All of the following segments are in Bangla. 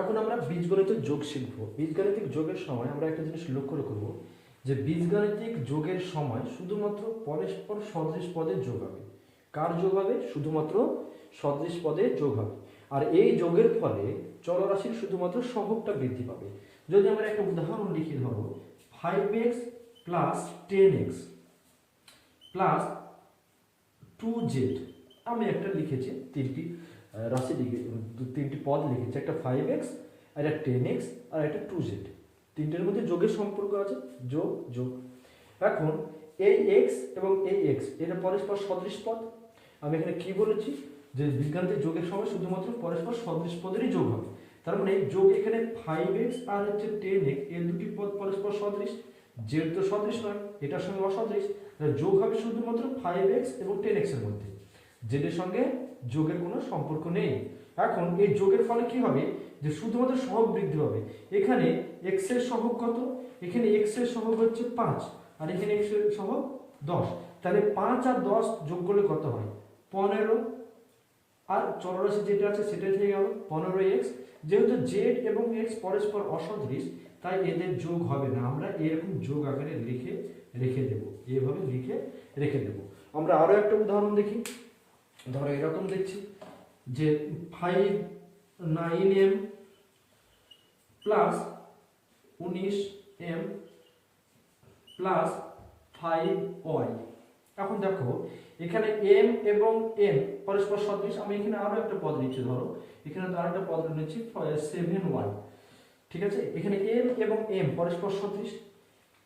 এখন আমরা বীজগণিত যোগ শিখব। বীজগাণিতিক যোগের সময় আমরা একটা জিনিস লক্ষ্য করব যে বীজগাণিতিক যোগের সময় শুধুমাত্র পরস্পর সদৃশ পদের যোগ হবে। কার যোগ হবে? শুধুমাত্র সদৃশ পদে যোগ হবে। আর এই যোগের ফলে চলরাশির শুধুমাত্র সহগটা বৃদ্ধি পাবে। যদি আমরা একটা উদাহরণ লিখি ধরো five X plus ten X plus two Z আমি একটা লিখেছি তিনটি। রাশি লিখে দু- তিনটি পদ লিখেছে, একটা ফাইভ এক্স আর একটা টেন এক্স আর একটা টু জেড তিনটের মধ্যে যোগের সম্পর্ক আছে, যোগ যোগ। এখন এই এক্স এবং এই এক্স এটা পরস্পর সদৃশ পদ। আমি এখানে কি বলেছি? যে বিজ্ঞানতে যোগের সময় শুধুমাত্র পরস্পর সদৃশ পদেরই যোগ হবে তার মানে যোগ এখানে ফাইভ এক্স আর হচ্ছে টেন এক্সের দুটি পদ পরস্পর সদৃশ। জেড তো সদৃশ নয়, এটার সঙ্গে অসদৃশ। যোগ হবে শুধুমাত্র ফাইভ এক্স এবং টেন এক্সের মধ্যে। জেডের সঙ্গে যোগের কোনো সম্পর্ক নেই। এখন এই যোগের ফলে কি হবে? যে শুধুমাত্র সহগ বৃদ্ধি হবে। এখানে এক্সের সহগ কত? এখানে এক্সের সহগ হচ্ছে পাঁচ, আর এখানে এক্সের সহগ দশ। তাহলে পাঁচ আর দশ যোগ করলে কত হয়? পনেরো। আর চলরাশি যেটা আছে সেটা থেকে গেল পনেরো এক্স যেহেতু জেড এবং এক্স পরস্পর অসদৃশ, তাই এদের যোগ হবে না। আমরা এরকম যোগ আকারে লিখে রেখে দেব। এভাবে লিখে রেখে দেব। আমরা আরও একটা উদাহরণ দেখি। ধরো এরকম দেখছি যে ফাইভ নাইন এম প্লাস উনিশ এম প্লাস ফাইভ ওয়াই এখন দেখো, এখানে এম এবং এম পরস্পর সদৃশ, আমি এখানে আরও একটা পদ নিচ্ছি, ধরো। এখানে তো আরেকটা পদ নিচ্ছি সেভেন ওয়াই ঠিক আছে? এখানে এম এবং এম পরস্পর সদৃশ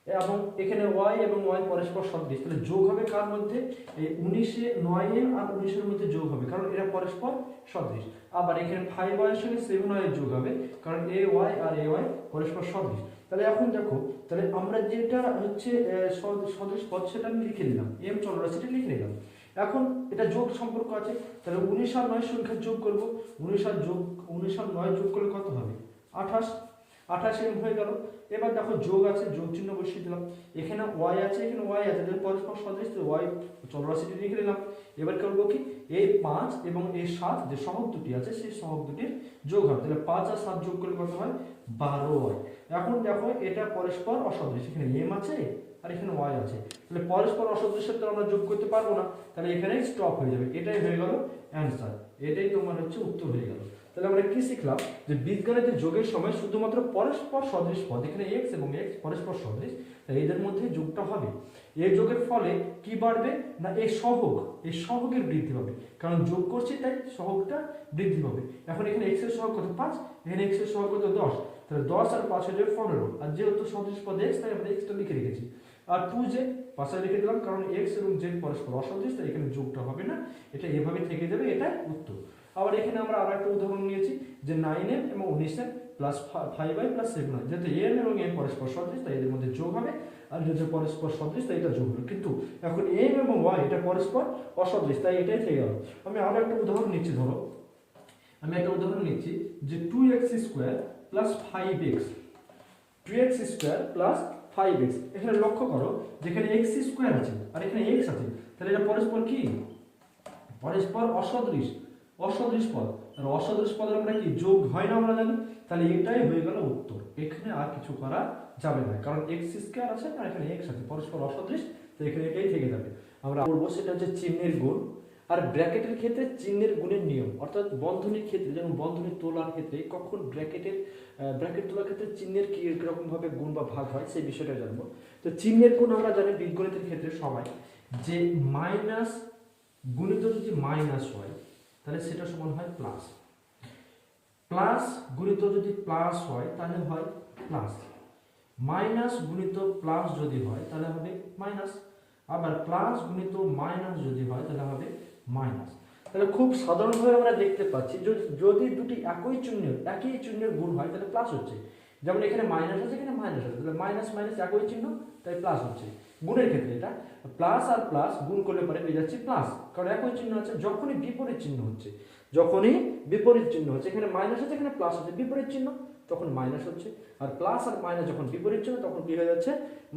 এবং এখানে ওয়াই এবং ওয়াই পরস্পর সদৃশ। তাহলে যোগ হবে কার মধ্যে? এই উনিশে নয় আর উনিশের মধ্যে যোগ হবে, কারণ এরা পরস্পর সদৃশ। আবার এখানে ফাইভ ওয়াইয়ের সঙ্গে সেভেন ওয়াই যোগ হবে, কারণ A Y R A Y পরস্পর সদৃশ। তাহলে এখন দেখো, তাহলে আমরা যেটা হচ্ছে সদৃশ পদ সেটা আমি লিখে নিলাম এম চলরাশিটা লিখে নিলাম। এখন এটা যোগ সম্পর্ক আছে, তাহলে উনিশ আর নয় সংখ্যা যোগ করব, উনিশ আর যোগ, উনিশ আর নয় যোগ করলে কত হবে? আঠাশ আঠাশ এম হয়ে গেল। এবার দেখো যোগ আছে, যোগ চিহ্ন বসিয়ে দিলাম। এখানে ওয়াই আছে, এখানে ওয়াই আছে, তাহলে পরস্পর সদৃশ ওয়াই চলরাশিটি লিখে নিলাম। এবার করব কি? এই পাঁচ এবং এই সাত যে সহগ দুটি আছে, সেই সহগ দুটির যোগ হবে। তাহলে পাঁচ আর সাত যোগ করলে কত হয়? বারো হয়। এখন দেখো এটা পরস্পর অসদৃশ। এখানে এম আছে আর এখানে ওয়াই আছে। তাহলে পরস্পর অসদৃশের তো আমরা যোগ করতে পারব না। তাহলে এখানেই স্টপ হয়ে যাবে। এটাই হয়ে গেল অ্যান্সার এটাই তোমার হচ্ছে উত্তর হয়ে গেল। তাহলে আমরা কি শিখলাম? যে বীজগণিতের যোগের সময় শুধুমাত্র পরস্পর সদৃশ পদ, এখানে এক্স এবং এক্স পরস্পর সদৃশ, তাই এদের মধ্যে যোগটা হবে। এই যোগের ফলে কি বাড়বে? না এই সহগ এই সহগের বৃদ্ধি পাবে। কারণ যোগ করছি, তাই সহগটা বৃদ্ধি পাবে। এখন এখানে এক্সের সহগ কত? পাঁচ। এখানে এক্সের সহগ কত? দশ। তাহলে দশ আর পাঁচ হয়ে পনেরো। আর যেহেতু সদৃশ পদ এক্স তাই আমরা এক্সটা লিখে রেখেছি। আর টু জেড পাশে লিখে দিলাম, কারণ এক্স এবং জেড পরস্পর অসদৃশ, তাই এখানে যোগটা হবে না। এটা এভাবে থেকে যাবে এটা উত্তর। আবার এখানে আমরা আরও একটা উদাহরণ নিয়েছি যে নাইন এম এবং উনিশ M plus five I plus seven I যেহেতু এম এবং এম পরস্পর সদৃশ, তাই এদের মধ্যে যোগ হবে। আর যেহেতু পরস্পর সদৃশ, তাই এটা যোগ হবে। কিন্তু এখন এম এবং ওয়াই এটা পরস্পর অসদৃশ, তাই এটাই থেকে গেল। আমি আরও একটা উদাহরণ নিচ্ছি, ধরো। আমি একটা উদাহরণ নিচ্ছি যে two X square plus five X two X square plus five X এখানে লক্ষ্য করো যেখানে এক্স স্কোয়ার আছে আর এখানে এক্স আছে, তাহলে এটা পরস্পর কি? পরস্পর অসদৃশ। অসদৃশ পদ। আর অসদৃশ পদের আমরা কি? যোগ হয় না আমরা জানি। তাহলে এটাই হয়ে গেল উত্তর। এখানে আর কিছু করা যাবে না। কারণ এক্স স্কোয়ার আছে আর এখানে এক্স আছে। পরস্পর অসদৃশ, তো এখানে এটাই থেকে যাবে। আমরা বলব সেটা হচ্ছে চিহ্নের গুণ। আর ব্র্যাকেটের ক্ষেত্রে চিহ্নের গুণের নিয়ম। অর্থাৎ বন্ধনীর ক্ষেত্রে, যেমন বন্ধনী তোলার ক্ষেত্রে, কখন ব্র্যাকেটের ব্র্যাকেট তোলার ক্ষেত্রে চিহ্নের কি রকম ভাবে গুণ বা ভাগ হয়, সেই বিষয়টা জানব। তো চিহ্নের গুণ আমরা জানি বীজগণিতের ক্ষেত্রে সবাই যে মাইনাস গুণিত যদি মাইনাস হয় তাহলে সেটা সমান হয় প্লাস প্লাস গুণিত যদি প্লাস হয়, তাহলে হয় প্লাস মাইনাস গুণিত প্লাস যদি হয়, তাহলে হবে মাইনাস আবার প্লাস গুণিত মাইনাস যদি হয়, তাহলে হবে মাইনাস তাহলে খুব সাধারণভাবে আমরা দেখতে পাচ্ছি যদি দুটি একই চিহ্নের একই চিহ্নের গুণ হয়, তাহলে প্লাস হচ্ছে। যেমন এখানে মাইনাস আছে, এখানে মাইনাস আছে। তাহলে মাইনাস মাইনাস একই চিহ্ন, তাই প্লাস হচ্ছে। গুণের ক্ষেত্রে এটা প্লাস আর প্লাস গুণ করলে পরে পেয়ে যাচ্ছে প্লাস কারণ একই চিহ্ন আছে, যখনই বিপরীত চিহ্ন হচ্ছে, যখনই বিপরীত চিহ্ন হচ্ছে, এখানে মাইনাস আছে, এখানে প্লাস হচ্ছে বিপরীত চিহ্ন, তখন মাইনাস হচ্ছে। আর প্লাস আর মাইনাস যখন বিপরীত চিহ্ন, তখন কি হয়ে যাচ্ছে?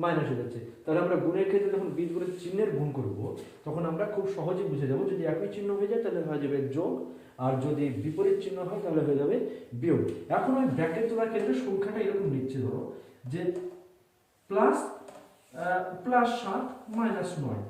মাইনাস হয়ে যাচ্ছে। তাহলে আমরা গুণের ক্ষেত্রে যখন বীজগুলোর চিহ্নের গুণ করব, তখন আমরা খুব সহজে বুঝে যাব, যদি একই চিহ্ন হয়ে যায়, তাহলে হয়ে যাবে যোগ। আর যদি বিপরীত চিহ্ন হয়, তাহলে হয়ে যাবে বিয়োগ। এখন ওই ব্র্যাকেট তোলার ক্ষেত্রে সংখ্যাটা এরকম লিখছি ধরো, যে প্লাস প্লাস সাত মাইনাস নয়।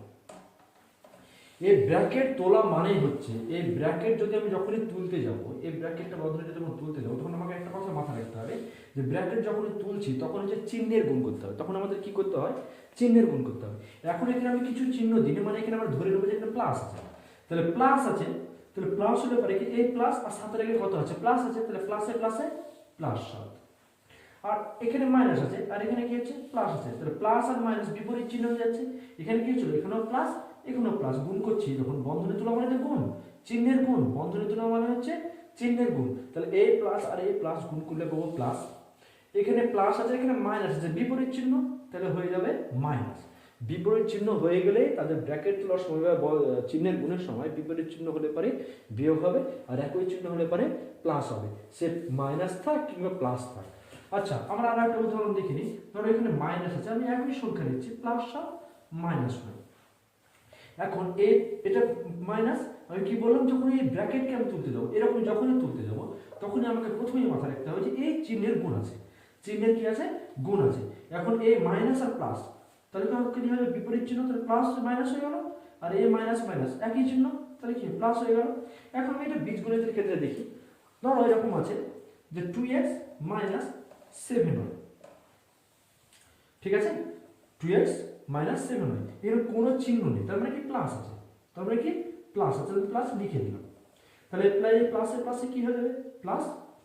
এই ব্র্যাকেট তোলা মানেই হচ্ছে এই ব্র্যাকেট যদি আমি যখনই তুলতে যাব এই ব্র্যাকেটটা বন্ধনে আমি তুলতে যাব, তখন আমাকে একটা কথা মাথায় রাখতে হবে, যে ব্র্যাকেট যখনই তুলছি, তখন হচ্ছে চিহ্নের গুণ করতে হবে, তখন আমাদের কি করতে হয়? চিহ্নের গুণ করতে হবে। এখন এখানে আমি কিছু চিহ্ন দিই মানে এখানে আমরা ধরে নেব যে এখানে প্লাস আছে। তাহলে প্লাস আছে, তাহলে প্লাস হলে পারে কি? এই প্লাস আর সাতের আগে কত আছে? প্লাস আছে, তাহলে প্লাসে প্লাসে প্লাস সাত। আর এখানে মাইনাস আছে, আর এখানে কি হচ্ছে? প্লাস আছে। তাহলে প্লাস আর মাইনাস বিপরীত চিহ্ন হয়ে যাচ্ছে। এখানে কি হচ্ছিল এখানেও প্লাস এখানেও প্লাস গুণ করছি। যখন বন্ধনী তুলা মানে গুণ, চিহ্নের গুণ। বন্ধনী তুলা মানে হচ্ছে চিহ্নের গুণ। তাহলে এ প্লাস আর এ প্লাস গুণ করলে পাবো প্লাস এখানে প্লাস আছে, এখানে মাইনাস আছে। বিপরীত চিহ্ন, তাহলে হয়ে যাবে মাইনাস বিপরীত চিহ্ন হয়ে গেলে তাদের ব্র্যাকেট তোলার সময় বা, চিহ্নের গুণের সময় বিপরীত চিহ্ন হলে পারে বিয়োগ হবে, আর একই চিহ্ন হলে পারে প্লাস হবে। সে মাইনাস থাক কিংবা প্লাস থাক। আচ্ছা আমরা আর একটা উদাহরণ দেখে নিই। ধরো এখানে মাইনাস আছে, আমি একই সংখ্যা নিচ্ছি প্লাস সাত মাইনাস নয় এখন এ, এটা মাইনাস আমি কি বললাম, যখন এই ব্র্যাকেটকে আমি তুলতে যাব, এরকম যখনই তুলতে যাব, তখনই আমাকে প্রথমেই মাথায় রাখতে হবে যে এই চিহ্নের গুণ আছে। চিহ্নের কি আছে? গুণ আছে। এখন এ মাইনাস আর প্লাস তাহলে কি কি হবে? বিপরীত চিহ্ন, তাহলে প্লাস মাইনাস হয়ে গেল, আর এ মাইনাস মাইনাস একই চিহ্ন, তাহলে কি? প্লাস হয়ে গেল। এখন আমি এটা বীজগণিতের ক্ষেত্রে দেখি। ধরো এরকম আছে যে টু এক্স মাইনাস সেভেন হয় ঠিক আছে? টু এক্স মাইনাস সেভেন হয় এর কোনো চিহ্ন নেই। তার মানে কি প্লাস আছে? তার মানে কি? প্লাস আছে প্লাস লিখে দিলাম। তাহলে এই প্লাসে প্লাসে কি হয়ে যাবে? প্লাস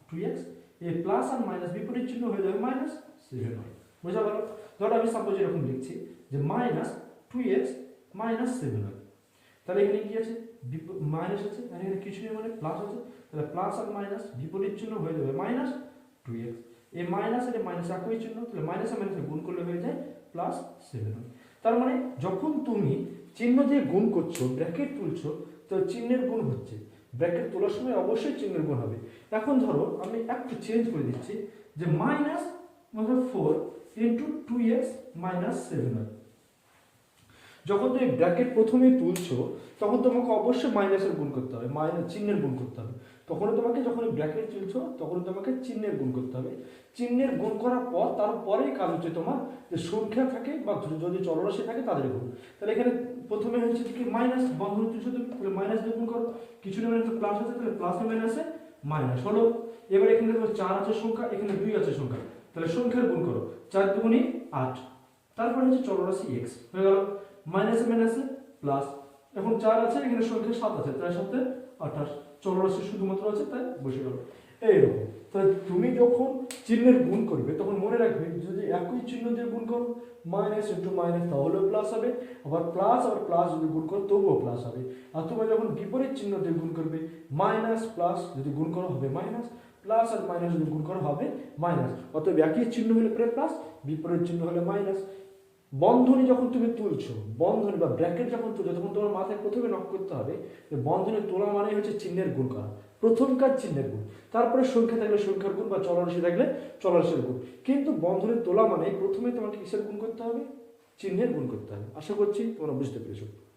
টু এক্স এই প্লাস আর মাইনাস বিপরীত চিহ্ন হয়ে যাবে মাইনাস সেভেন হয় বোঝা গেল ধরো আমি সাপোজ এরকম লিখছি যে minus two X minus seven হয় তাহলে এখানে কি আছে? মাইনাস আছে। এখানে কিছু নেই মানে প্লাস আছে। তাহলে প্লাস আর মাইনাস বিপরীত চিহ্ন হয়ে যাবে মাইনাস টু এক্স এই মাইনাস এটা মাইনাস একই চিহ্ন, তাহলে মাইনাস মাইনাসে গুণ করলে হয়ে যায় প্লাস সেভেন তার মানে যখন তুমি চিহ্ন দিয়ে গুণ করছ ব্র্যাকেট তুলছো, তো চিহ্নের গুণ হচ্ছে। ব্র্যাকেট তোলার সময় অবশ্যই চিহ্নের গুণ হবে। এখন ধরো আমি একটু চেঞ্জ করে দিচ্ছি যে minus four into two X minus seven হয়। যখন তুমি ব্র্যাকেট প্রথমে তুলছো, তখন তোমাকে অবশ্যই মাইনাসের গুণ করতে হবে মাইনাস চিহ্নের গুণ করতে হবে। তখন তোমাকে যখন ব্র্যাকেট তুলছো তখন তোমাকে চিহ্নের গুণ করতে হবে। চিহ্নের গুণ করার পর, তারপরেই কাজ হচ্ছে তোমার যে সংখ্যা থাকে বা যদি চলরাশি থাকে, তাদের গুণ। তাহলে এখানে প্রথমে হচ্ছে কি মাইনাস বন্ধন তুলছো তুমি মাইনাস দিয়ে গুণ করো। কিছু না মানে প্লাস আছে, তাহলে প্লাসে মাইনাসে মাইনাস হলো। এবার এখানে তোমার চার আছে সংখ্যা, এখানে দুই আছে সংখ্যা। তাহলে সংখ্যার গুণ করো, চার দুগুণি আট। তারপরে হচ্ছে চলরাশি এক্স হয়ে গেল। মাইনাসে মাইনাসে প্লাস। এখন চার আছে, এখানে সংখ্যা সাত আছে, তাই সাথে আঠাশ। চলরাশি শুধুমাত্র আছে, তাই বসে গেল। এইরকম। তাই তুমি যখন চিহ্নের গুণ করবে, তখন মনে রাখবে যদি একই চিহ্ন দিয়ে গুণ করো মাইনাস ইন্টু মাইনাস তাহলেও প্লাস হবে। আবার প্লাস আবার প্লাস যদি গুণ করো, তবুও প্লাস হবে। আর তোমরা যখন বিপরীত চিহ্ন দিয়ে গুণ করবে মাইনাস প্লাস যদি গুণ করো, হবে মাইনাস প্লাস আর মাইনাস যদি গুণ করো, হবে মাইনাস অতএব একই চিহ্ন হলে প্লাস বিপরীত চিহ্ন হলে মাইনাস বন্ধনী যখন তুমি তুলছো, বন্ধনী বা ব্র্যাকেট যখন তুলছো, তখন তোমার মাথায় প্রথমে নক করতে হবে যে বন্ধনী তোলা মানে হচ্ছে চিহ্নের গুণ করা। প্রথম কাজ চিহ্নের গুণ। তারপরে সংখ্যা থাকলে সংখ্যার গুণ বা চলরাশি থাকলে চলরাশির গুণ। কিন্তু বন্ধনী তোলা মানে প্রথমে তোমাকে কিসের গুণ করতে হবে? চিহ্নের গুণ করতে হবে। আশা করছি তোমরা বুঝতে পেরেছ।